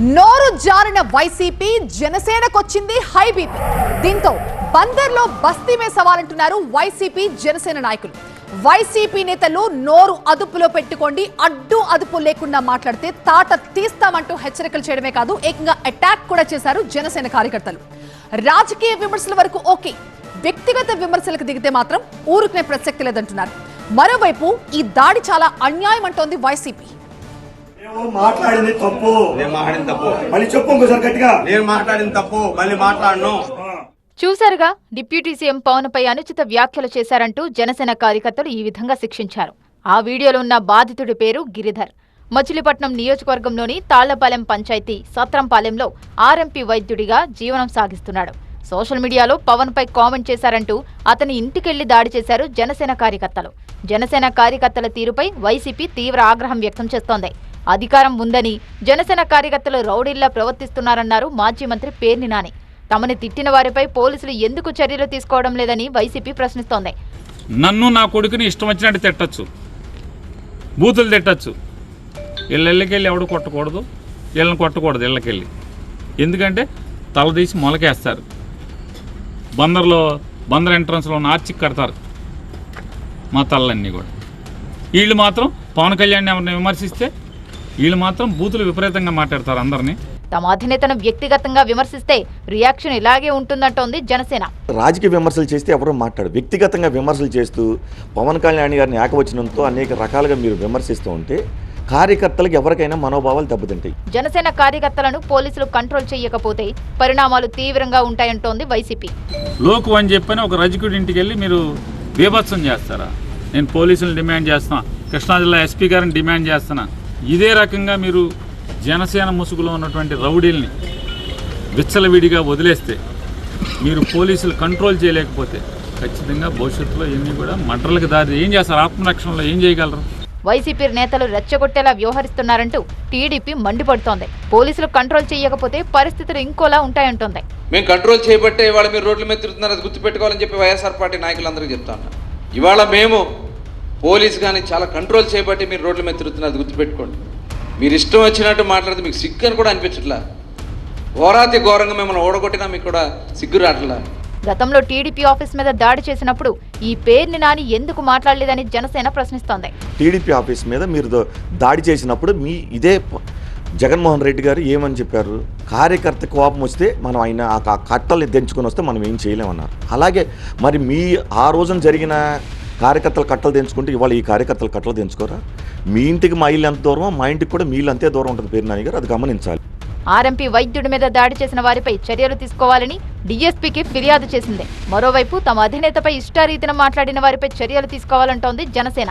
నోరు జారిన YCP జనసేనకొచ్చింది high BP. దీంతో బందర్లో బస్తీ మీద సవాలంటున్నారు వైసీపీ జనసేన నాయకులు. వైసీపీ నేతలు నోరు అదుపులో పెట్టుకోండి అడ్డు అదుపు లేకుండా మాట్లాడితే తాట తీస్తామంటూ హెచ్చరికలు చేయడమే కాదు ఏకంగా అటాక్ కూడా చేశారు జనసేన కార్యకర్తలు. రాజకీయ విమర్శల వరకు ఓకే వ్యక్తిగత విమర్శలకు దిగితే మాత్రం ఊరుకునే ప్రసక్తి లేదంటున్నారు. మరోవైపు ఈ దాడి చాలా అన్యాయం అంటోంది వైసీపీ. మాట్లాడింది తప్పు. నేను మాట్లాడిన తప్పు. మళ్ళీ చెప్పు ఇంకోసారి గట్టిగా. నేను మాట్లాడిన తప్పు. మళ్ళీ మాట్లాడను. చూశారుగా డిప్యూటీ సీఎం పవన్ పై అనుచిత వ్యాఖ్యలు చేశారంటూ జనసేన కార్యకర్తలు ఈ విధంగా శిక్షించారు. ఆ వీడియోలో ఉన్న బాధితుడి పేరు గిరిధర్. మచిలీపట్నం నియోజకవర్గంలోని తాళ్ళపాలెం పంచాయతీ సత్రంపాలెంలో ఆర్ఎంపీ వైద్యుడిగా జీవనం సాగిస్తున్నాడు. సోషల్ మీడియాలో పవన్ పై కామెంట్ చేశారంటూ అతని ఇంటికెళ్ళి దాడి చేశారు జనసేన కార్యకర్తలు. జనసేన కార్యకర్తల తీరుపై వైసీపీ తీవ్ర ఆగ్రహం వ్యక్తం చేస్తోంది. అధికారం ఉందని జనసేన కార్యకర్తలు రౌడీల్లా ప్రవర్తిస్తున్నారన్నారు మాజీ మంత్రి పేర్ని నాని. తమని తిట్టిన వారిపై పోలీసులు ఎందుకు చర్యలు తీసుకోవడం లేదని వైసీపీ ప్రశ్నిస్తోంది. నన్ను నా కొడుకుని ఇష్టం వచ్చినట్టు తిట్టచ్చు. బూతులు తిట్టచ్చు. వీళ్ళ ఇళ్ళకెళ్ళి ఎవడు కొట్టకూడదు? వీళ్ళని కొట్టకూడదు ఇళ్ళకెళ్ళి. ఎందుకంటే తలదీసి మొలకేస్తారు. బందర్లో బందర్ ఎంట్రన్స్లో ఉన్న ఆర్చిక్ కడతారు. మా తలలన్నీ కూడా. వీళ్ళు మాత్రం పవన్ కళ్యాణ్ ఎవరిని విమర్శిస్తే వీళ్ళు మాత్రం బూతులు విపరీతంగా మాట్లాడతారు అందరినీ. తమ అధినేతను వ్యక్తిగతంగా విమర్శిస్తే రియాక్షన్ ఇలాగే ఉంటుందంటోంది జనసేన. రాజకీయ విమర్శలు చేస్తే ఎవరూ మాట్లాడు వ్యక్తిగతంగా విమర్శలు చేస్తూ పవన్ కళ్యాణ్ గారిని ఏకవచనంతో అనేక రకాలుగా మీరు విమర్శిస్తూ ఉంటే కార్యకర్తలకు ఎవరికైనా మనోభావాలు దెబ్బతింటాయి. జనసేన కార్యకర్తలను పోలీసులు కంట్రోల్ చేయకపోతే పరిణామాలు తీవ్రంగా ఉంటాయంటోంది వైసీపీ. లోకు అని చెప్పని ఒక రజకుడి ఇంటికి వెళ్ళి మీరు బీభత్సం చేస్తారా? నేను పోలీసులను డిమాండ్ చేస్తున్నా కృష్ణా జిల్లా ఎస్పీ గారిని డిమాండ్ చేస్తున్నా ఇదే రకంగా మీరు జనసేన ముసుగులో ఉన్నటువంటి రౌడీల్ని విచ్చలవిడిగా వదిలేస్తే మీరు పోలీసులు కంట్రోల్ చేయలేకపోతే ఖచ్చితంగా భవిష్యత్తులో ఇవన్నీ కూడా మడ్రలకు దారి. ఏం చేస్తారు? ఆత్మరక్షణలో ఏం చేయగలరు? వైసీపీ నేతలు రెచ్చగొట్టేలా వ్యవహరిస్తున్నారంటూ టీడీపీ మండిపడుతోంది. పోలీసులు కంట్రోల్ చేయకపోతే పరిస్థితులు ఇంకోలా ఉంటాయంటోంది. మేము కంట్రోల్ చేయబట్టే ఇవాళ మీరు రోడ్ల మీద తిరుగుతున్నారు అది గుర్తుపెట్టుకోవాలని చెప్పి వైఎస్ఆర్ పార్టీ నాయకులందరికీ చెప్తా ఉన్నా. ఇవాళ మేము పోలీస్ కానీ చాలా కంట్రోల్ చేయబట్టి మీరు రోడ్ల మీద తిరుగుతున్నారు అది గుర్తుపెట్టుకోండి. మీరు ఇష్టం వచ్చినట్టు మాట్లాడితే మీకు సిగ్గు అని కూడా అనిపించట్లా? ఘోరాతి ఘోరంగా మిమ్మల్ని ఓడగొట్టినా మీకు కూడా సిగ్గు రావట్లా? గతంలో టీడీపీ ఆఫీస్ మీద దాడి చేసినప్పుడు ఈ పేర్ని నాని ఎందుకు మాట్లాడలేదని జనసేన ప్రశ్నిస్తోంది. టీడీపీ ఆఫీస్ మీద మీరు దాడి చేసినప్పుడు మీ ఇదే జగన్మోహన్ రెడ్డి గారు ఏమని చెప్పారు? కార్యకర్త కోపం వస్తే మనం ఆయన ఆ క- కట్టల్ని తెంచుకొని వస్తే మనం ఏం చేయలేమన్నారు. అలాగే మరి మీ ఆ రోజున జరిగిన కార్యకర్తలు కట్టలు తెంచుకుంటే ఇవాళ ఈ కార్యకర్తలు కట్టలు తెంచుకోరా? మీ ఇంటికి మా ఇల్లు ఎంత దూరమో మా ఇంటికి కూడా మీ ఇల్లు అంతే దూరం ఉంటుంది పేరు నాని గారు అది గమనించాలి. ఆర్ఎంపీ వైద్యుడి మీద దాడి చేసిన వారిపై చర్యలు తీసుకోవాలని డీఎస్పీకి ఫిర్యాదు చేసింది. మరోవైపు తమ అధినేతపై ఇష్టారీతిన మాట్లాడిన వారిపై చర్యలు తీసుకోవాలంటోంది జనసేన.